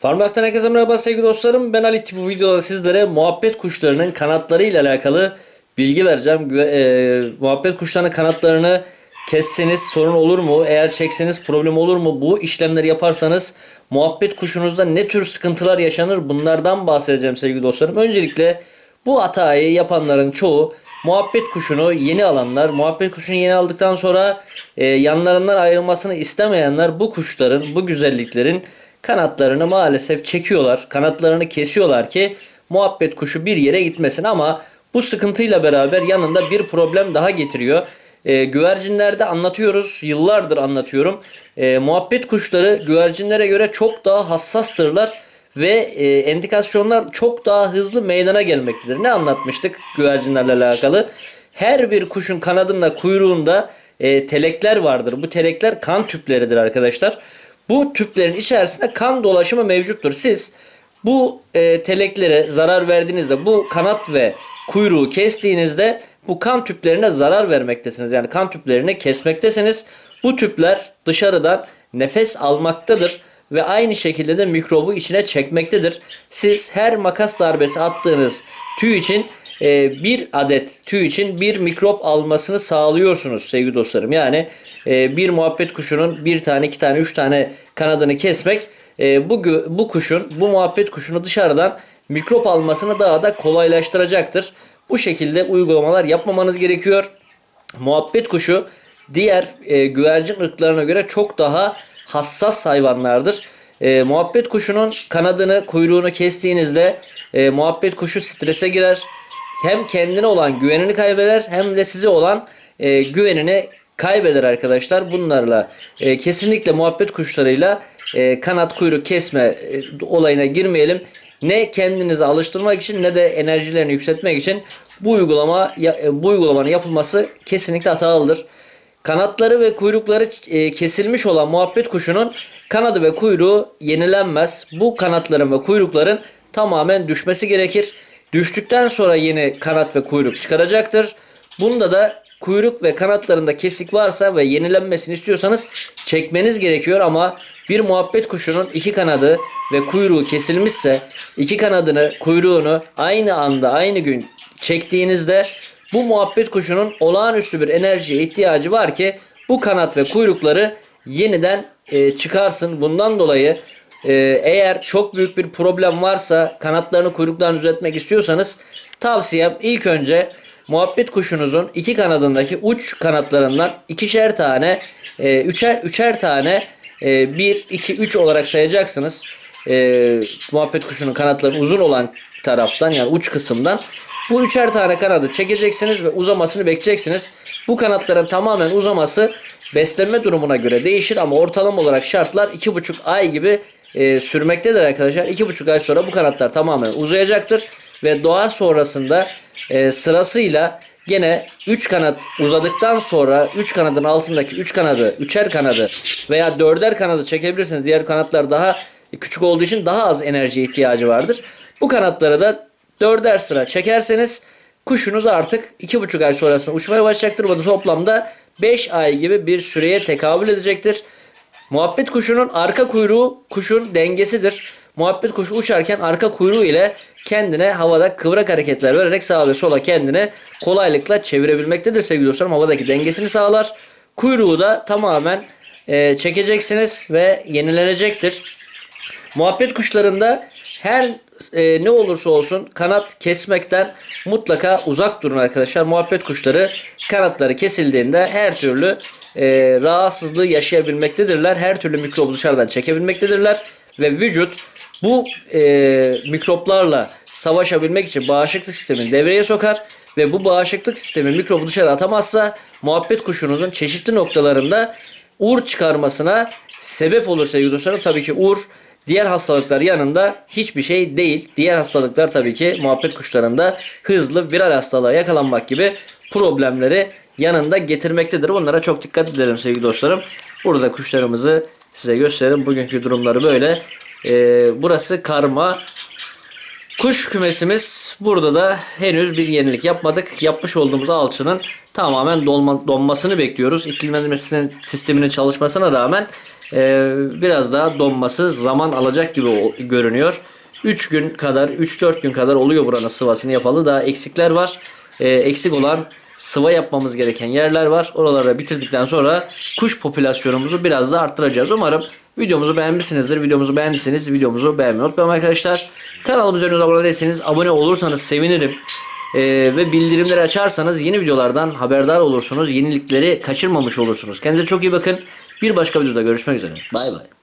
Farmaktan herkese merhaba sevgili dostlarım. Ben Ali bu videoda sizlere muhabbet kuşlarının kanatları ile alakalı bilgi vereceğim. E, muhabbet kuşlarının kanatlarını kesseniz sorun olur mu? Eğer çekseniz problem olur mu? Bu işlemleri yaparsanız muhabbet kuşunuzda ne tür sıkıntılar yaşanır? Bunlardan bahsedeceğim sevgili dostlarım. Öncelikle bu hatayı yapanların çoğu muhabbet kuşunu yeni alanlar, muhabbet kuşunu yeni aldıktan sonra e, yanlarından ayrılmasını istemeyenler bu kuşların, bu güzelliklerin kanatlarını maalesef çekiyorlar. Kanatlarını kesiyorlar ki muhabbet kuşu bir yere gitmesin ama bu sıkıntıyla beraber yanında bir problem daha getiriyor. E, güvercinlerde anlatıyoruz. Yıllardır anlatıyorum. E, muhabbet kuşları güvercinlere göre çok daha hassastırlar ve e, endikasyonlar çok daha hızlı meydana gelmektedir. Ne anlatmıştık güvercinlerle alakalı? Her bir kuşun kanadında kuyruğunda e, telekler vardır. Bu telekler kan tüpleridir arkadaşlar. Bu tüplerin içerisinde kan dolaşımı mevcuttur. Siz bu e, teleklere zarar verdiğinizde bu kanat ve kuyruğu kestiğinizde bu kan tüplerine zarar vermektesiniz. Yani kan tüplerini kesmektesiniz. Bu tüpler dışarıdan nefes almaktadır ve aynı şekilde de mikrobu içine çekmektedir. Siz her makas darbesi attığınız tüy için e, bir adet tüy için bir mikrop almasını sağlıyorsunuz sevgili dostlarım. Yani e, bir muhabbet kuşunun bir tane, iki tane, üç tane kanadını kesmek e, bu bu kuşun, bu muhabbet kuşunu dışarıdan mikrop almasını daha da kolaylaştıracaktır. Bu şekilde uygulamalar yapmamanız gerekiyor. Muhabbet kuşu diğer e, güvercin ırklarına göre çok daha hassas hayvanlardır. E, muhabbet kuşunun kanadını, kuyruğunu kestiğinizde e, muhabbet kuşu strese girer. Hem kendine olan güvenini kaybeder hem de size olan e, güvenini kaybeder arkadaşlar. Bunlarla e, kesinlikle muhabbet kuşlarıyla e, kanat kuyruk kesme e, olayına girmeyelim. Ne kendinizi alıştırmak için ne de enerjilerini yükseltmek için bu uygulama e, bu uygulamanın yapılması kesinlikle hatalıdır. Kanatları ve kuyrukları e, kesilmiş olan muhabbet kuşunun kanadı ve kuyruğu yenilenmez. Bu kanatların ve kuyrukların tamamen düşmesi gerekir. Düştükten sonra yeni kanat ve kuyruk çıkaracaktır. Bunda da kuyruk ve kanatlarında kesik varsa ve yenilenmesini istiyorsanız çekmeniz gerekiyor ama bir muhabbet kuşunun iki kanadı ve kuyruğu kesilmişse iki kanadını kuyruğunu aynı anda aynı gün çektiğinizde bu muhabbet kuşunun olağanüstü bir enerjiye ihtiyacı var ki bu kanat ve kuyrukları yeniden e, çıkarsın. Bundan dolayı e, eğer çok büyük bir problem varsa kanatlarını kuyruklarını düzeltmek istiyorsanız tavsiyem ilk önce muhabbet kuşunuzun iki kanadındaki uç kanatlarından ikişer tane e, üçer, üçer tane e, 1, 2, 3 olarak sayacaksınız. E, muhabbet kuşunun kanatları uzun olan taraftan yani uç kısımdan bu üçer tane kanadı çekeceksiniz ve uzamasını bekleyeceksiniz. Bu kanatların tamamen uzaması beslenme durumuna göre değişir ama ortalama olarak şartlar 2,5 ay gibi e, sürmektedir arkadaşlar. 2,5 ay sonra bu kanatlar tamamen uzayacaktır ve doğa sonrasında e, sırasıyla gene 3 kanat uzadıktan sonra 3 kanadın altındaki 3 kanadı, 3'er kanadı veya 4'er kanadı çekebilirsiniz. Diğer kanatlar daha küçük olduğu için daha az enerjiye ihtiyacı vardır. Bu kanatları da dörder sıra çekerseniz kuşunuz artık 2,5 ay sonrasında uçmaya başlayacaktır. Bu da toplamda 5 ay gibi bir süreye tekabül edecektir. Muhabbet kuşunun arka kuyruğu kuşun dengesidir. Muhabbet kuşu uçarken arka kuyruğu ile kendine havada kıvrak hareketler vererek sağa ve sola kendine kolaylıkla çevirebilmektedir sevgili dostlarım. Havadaki dengesini sağlar. Kuyruğu da tamamen e, çekeceksiniz ve yenilenecektir. Muhabbet kuşlarında her e, ne olursa olsun kanat kesmekten mutlaka uzak durun arkadaşlar. Muhabbet kuşları kanatları kesildiğinde her türlü e, rahatsızlığı yaşayabilmektedirler. Her türlü mikrobu dışarıdan çekebilmektedirler ve vücut bu e, mikroplarla savaşabilmek için bağışıklık sistemini devreye sokar ve bu bağışıklık sistemi mikrobu dışarı atamazsa muhabbet kuşunuzun çeşitli noktalarında uğur çıkarmasına sebep olur sevgili dostlarım. Tabii ki uğur diğer hastalıklar yanında hiçbir şey değil. Diğer hastalıklar tabii ki muhabbet kuşlarında hızlı viral hastalığa yakalanmak gibi problemleri yanında getirmektedir. Bunlara çok dikkat edelim sevgili dostlarım. Burada kuşlarımızı size gösterelim. Bugünkü durumları böyle. Ee, burası karma Kuş kümesimiz burada da henüz bir yenilik yapmadık. Yapmış olduğumuz alçının tamamen dolma, donmasını bekliyoruz. İklimlendirme sisteminin çalışmasına rağmen e, biraz daha donması zaman alacak gibi görünüyor. 3 gün kadar, 3-4 gün kadar oluyor buranın sıvasını yapalı. Daha eksikler var. E, eksik olan sıva yapmamız gereken yerler var. Oraları bitirdikten sonra kuş popülasyonumuzu biraz da arttıracağız. Umarım videomuzu beğenmişsinizdir. Videomuzu beğendiyseniz videomuzu beğenmeyi unutmayın arkadaşlar. Kanalımıza henüz abone değilseniz abone olursanız sevinirim. Ee, ve bildirimleri açarsanız yeni videolardan haberdar olursunuz. Yenilikleri kaçırmamış olursunuz. Kendinize çok iyi bakın. Bir başka videoda görüşmek üzere. Bay bay.